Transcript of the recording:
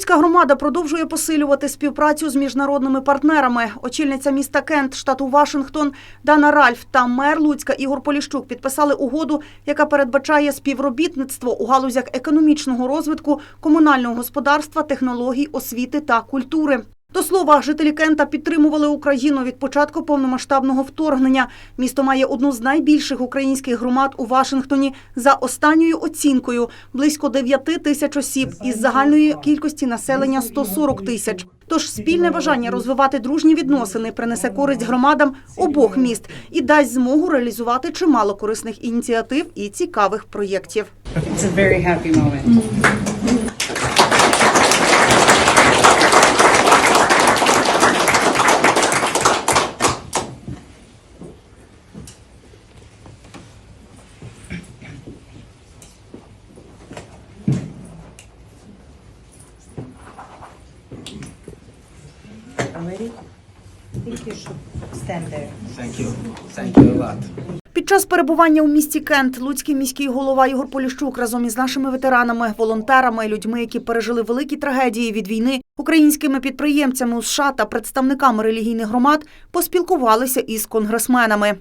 Луцька громада продовжує посилювати співпрацю з міжнародними партнерами. Очільниця міста Кент, штату Вашингтон, Дана Ральф та мер Луцька Ігор Поліщук підписали угоду, яка передбачає співробітництво у галузях економічного розвитку, комунального господарства, технологій, освіти та культури. До слова, жителі Кента підтримували Україну від початку повномасштабного вторгнення. Місто має одну з найбільших українських громад у Вашингтоні за останньою оцінкою близько 9 тисяч осіб із загальної кількості населення 140 тисяч. Тож спільне бажання розвивати дружні відносини принесе користь громадам обох міст і дасть змогу реалізувати чимало корисних ініціатив і цікавих проєктів. It's a very happy moment. Ready? I think you should stand there. Thank you. Thank you a lot. Під час перебування у місті Кент Луцький міський голова Ігор Поліщук разом із нашими ветеранами, волонтерами, людьми, які пережили великі трагедії від війни, українськими підприємцями у США та представниками релігійних громад поспілкувалися із конгресменами.